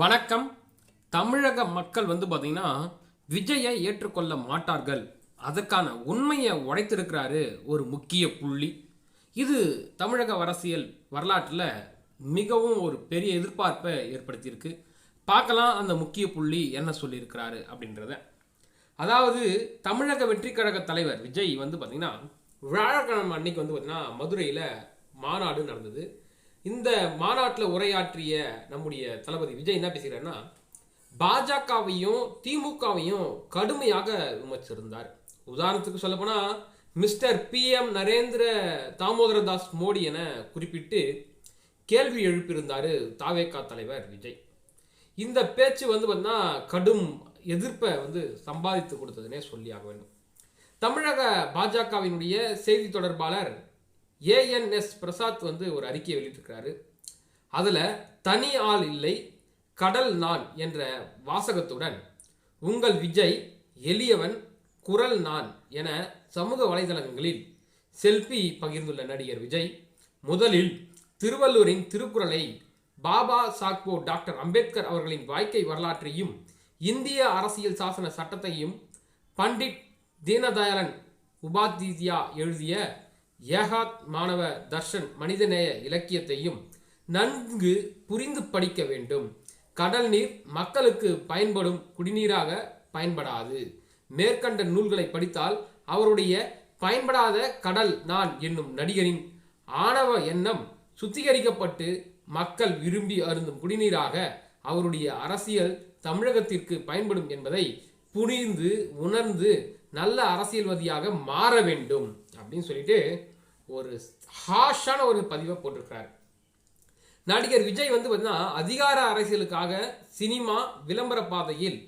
வணக்கம். தமிழக மக்கள் வந்து பார்த்தீங்கன்னா விஜயை ஏற்றுக்கொள்ள மாட்டார்கள். அதற்கான உண்மையை உடைத்திருக்கிறாரு ஒரு முக்கிய புள்ளி. இது தமிழக அரசியல் வரலாற்றில் மிகவும் ஒரு பெரிய எதிர்பார்ப்பை ஏற்படுத்தியிருக்கு. பார்க்கலாம் அந்த முக்கிய புள்ளி என்ன சொல்லியிருக்கிறாரு அப்படின்றத. அதாவது தமிழக வெற்றி கழக தலைவர் விஜய் வந்து பார்த்தீங்கன்னா வியாழக்கிழமை அன்னைக்கு வந்து பார்த்தீங்கன்னா மதுரையில் மாநாடு நடந்தது. இந்த மாநாட்டில் உரையாற்றிய நம்முடைய தளபதி விஜய் என்ன பேசுகிறாருன்னா பாஜகவையும் திமுகவையும் கடுமையாக விமர்சிச்சிருந்தார் உதாரணத்துக்கு சொல்லப்போனால் mister P M Narendra Damodardas Modi என குறிப்பிட்டு கேள்வி எழுப்பியிருந்தார் தாவேகா தலைவர் விஜய். இந்த பேச்சு வந்து பார்த்தீங்கன்னா கடும் எதிர்ப்பை வந்து சம்பாதித்து கொடுத்ததுனே சொல்லி ஆக வேண்டும். தமிழக பாஜகவினுடைய செய்தி தொடர்பாளர் ஏஎன்எஸ் பிரசாத் வந்து ஒரு அறிக்கையை வெளியிட்டிருக்கிறாரு. அதில் தனி ஆள் இல்லை கடல் நான் என்ற வாசகத்துடன் உங்கள் விஜய் எளியவன் குரல் நான் என சமூக வலைதளங்களில் செல்ஃபி பகிர்ந்துள்ள நடிகர் விஜய் முதலில் திருவள்ளூரின் திருக்குறளை பாபா சாக்போ டாக்டர் அம்பேத்கர் அவர்களின் வாழ்க்கை வரலாற்றையும் இந்திய அரசியல் சாசன சட்டத்தையும் பண்டிட் தீனதயாளன் உபாத்யா எழுதிய ஏகாத் மாணவ தர்ஷன் மனிதநேய இலக்கியத்தையும் நன்கு புரிந்து படிக்க வேண்டும். கடல் நீர் மக்களுக்கு பயன்படும் குடிநீராக பயன்படாது. மேற்கண்ட நூல்களை படித்தால் அவருடைய பயன்படாத கடல் நான் என்னும் நடிகரின் ஆணவ எண்ணம் சுத்திகரிக்கப்பட்டு மக்கள் விரும்பி அருந்தும் குடிநீராக அவருடைய அரசியல் தமிழகத்திற்கு பயன்படும் என்பதை புரிந்து உணர்ந்து நல்ல அரசியல்வாதியாக மாற வேண்டும். அப்படின்னு சொல்லிட்டு ஒரு ஹாஷான ஒரு பதிவை போட்டிருக்கிறார். நடிகர் விஜய் வந்து பார்த்தீங்கன்னா அதிகார அரசியலுக்காக சினிமா விளம்பர பாதையில்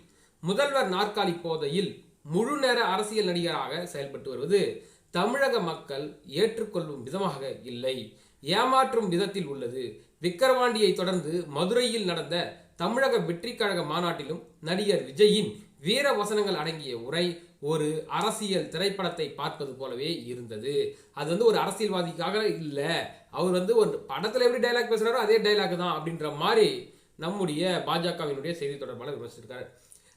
முதல்வர் நாற்காலி போதையில் முழு நேர அரசியல் நடிகராக செயல்பட்டு வருவது தமிழக மக்கள் ஏற்றுக்கொள்ளும் விதமாக இல்லை. ஏமாற்றும் விதத்தில் உள்ளது. விக்கிரவாண்டியை தொடர்ந்து மதுரையில் நடந்த தமிழக வெற்றி கழக மாநாட்டிலும் நடிகர் விஜயின் வீர வசனங்கள் அடங்கிய உரை ஒரு அரசியல் திரைப்படத்தை பார்ப்பது போலவே இருந்தது. அது வந்து ஒரு அரசியல்வாதிக்காக இல்லை. அவர் வந்து ஒரு படத்தில் எப்படி டைலாக் பேசுகிறாரோ அதே டைலாக் தான் அப்படின்ற மாதிரி நம்முடைய பாஜகவினுடைய செய்தி தொடர்பாளர் விமர்சிச்சிருக்காரு.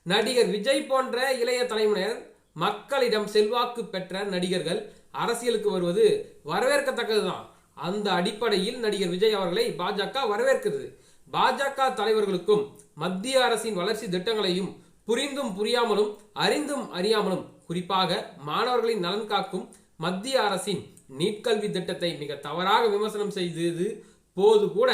நடிகர் விஜய் போன்ற இளைய தலைமுறையினர் மக்களிடம் செல்வாக்கு பெற்ற நடிகர்கள் அரசியலுக்கு வருவது வரவேற்கத்தக்கது தான் அந்த அடிப்படையில் நடிகர் விஜய் அவர்களை பாஜக வரவேற்கிறது. பாஜக தலைவர்களுக்கும் மத்திய அரசின் வளர்ச்சி திட்டங்களையும் புரிந்தும் புரியாமலும் அறிந்தும் அறியாமலும் குறிப்பாக மாணவர்களின் நலன் காக்கும் மத்திய அரசின் நீட் கல்வி திட்டத்தை மிக தவறாக விமர்சனம் செய்தது போது கூட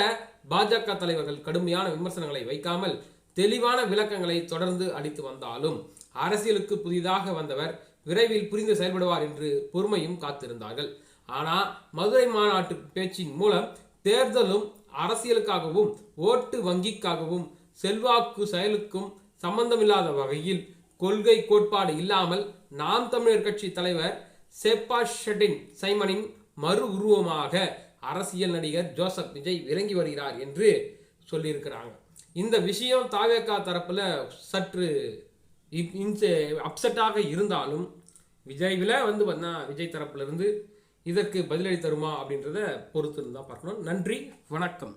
பாஜக தலைவர்கள் கடுமையான விமர்சனங்களை வைக்காமல் தெளிவான விளக்கங்களை தொடர்ந்து அளித்து வந்தாலும் அரசியலுக்கு புதிதாக வந்தவர் விரைவில் புரிந்து செயல்படுவார் என்று பொறுமையும் காத்திருந்தார்கள். ஆனால் மதுரை மாநாட்டு பேச்சின் மூலம் தேர்தலும் அரசியலுக்காகவும் ஓட்டு வங்கிக்காகவும் செல்வாக்கு செயலுக்கும் சம்பந்தமில்லாத வகையில் கொள்கை கோட்பாடு இல்லாமல் நாம் தமிழர் கட்சி தலைவர் செப்பாஷெட்டின் சைமனின் மறு உருவமாக அரசியல் நடிகர் ஜோசப் விஜய் விளங்கி வருகிறார் என்று சொல்லியிருக்கிறாங்க. இந்த விஷயம் தாவேக்கா தரப்பில் சற்று அப்செட்டாக இருந்தாலும் விஜய்வில் வந்து பார்த்தா விஜய் தரப்பிலிருந்து இதற்கு பதிலடி தருமா அப்படின்றத பொறுத்து இருந்தால் பார்க்கணும். நன்றி வணக்கம்.